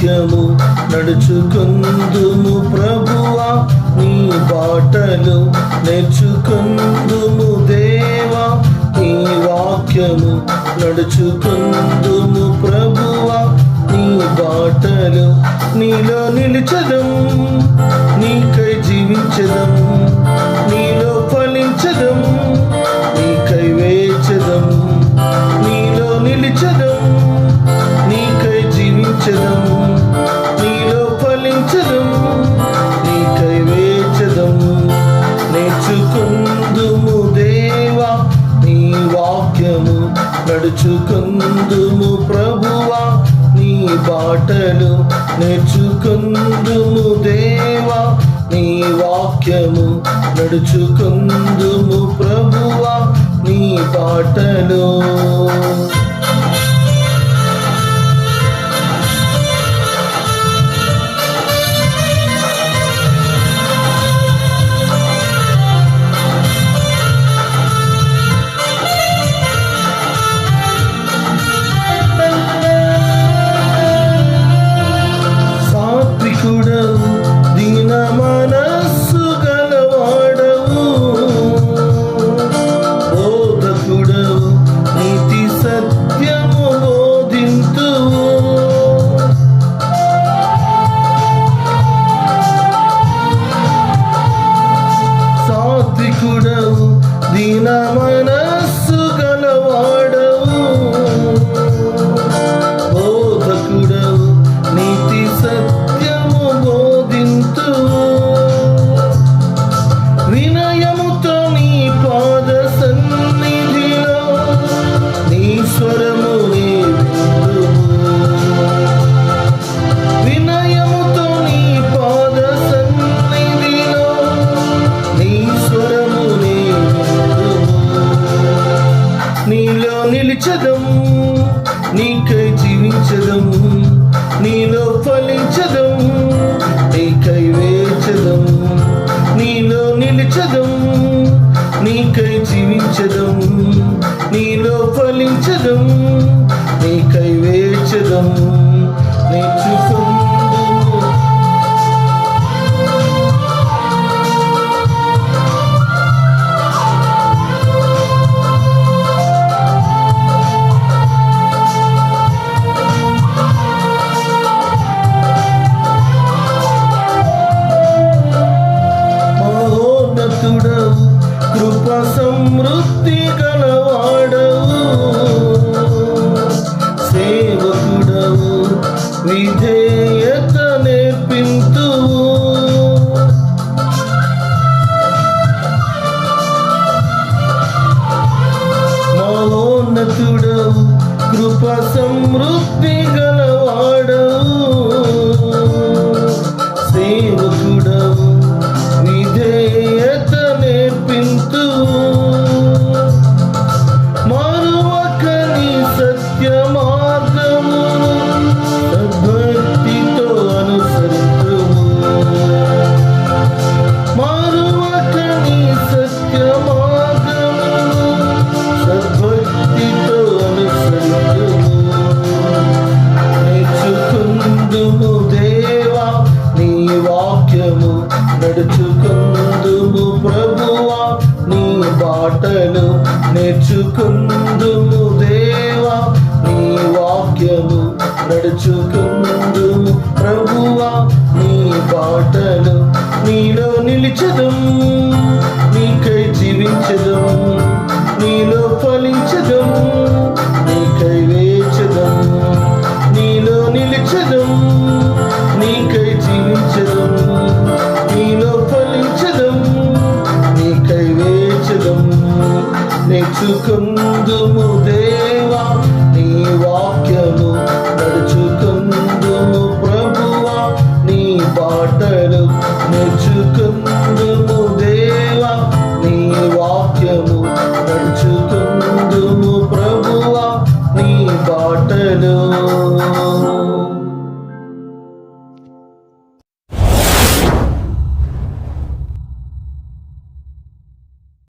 నడుచుకుందుము వాక్యము నడుచుకుందుము ప్రభువా నీ బాటలు నేర్చుకుందుము దేవా. నీ వాక్యము నడుచుకుందుము ప్రభువా నీ బాటలు నీలో నిలిచదం నడుచుకుందుము ప్రభువా నీ బాటలు నేర్చుకుందుము దేవా నీ వాక్యము నడుచుకుందుము ప్రభువా నీ బాటలు. నీలో నిలిచదం నీకై జీవించదం నీలో ఫలించదం నీకై వేచదం నీలో నిలిచదం నీకై జీవించదం నీలో ఫలించదం నీకై వేచదం నేర్చుకుందు మహోన్నతుడవు సమృద్ధి గలవాడవు సేవకుడవు విధేయత నేర్పింతు మహోన్నతుడవు కృప సమృద్ధి గలవాడవు. మాటలు నేర్చుకుందుము దేవా నీ వాక్యము నడుచుకుందుము ప్రభువా నీ బాటలు నీలో నిలిచదు నీకై జీవించదు నెచ్చుకుందుము దేవా నీ వాక్యము నడుచుకుందుము ప్రభువా నీ పాటలు నెచ్చుకుందుము దేవా నీ వాక్యము నడుచుకుందుము ప్రభువా నీ పాటలు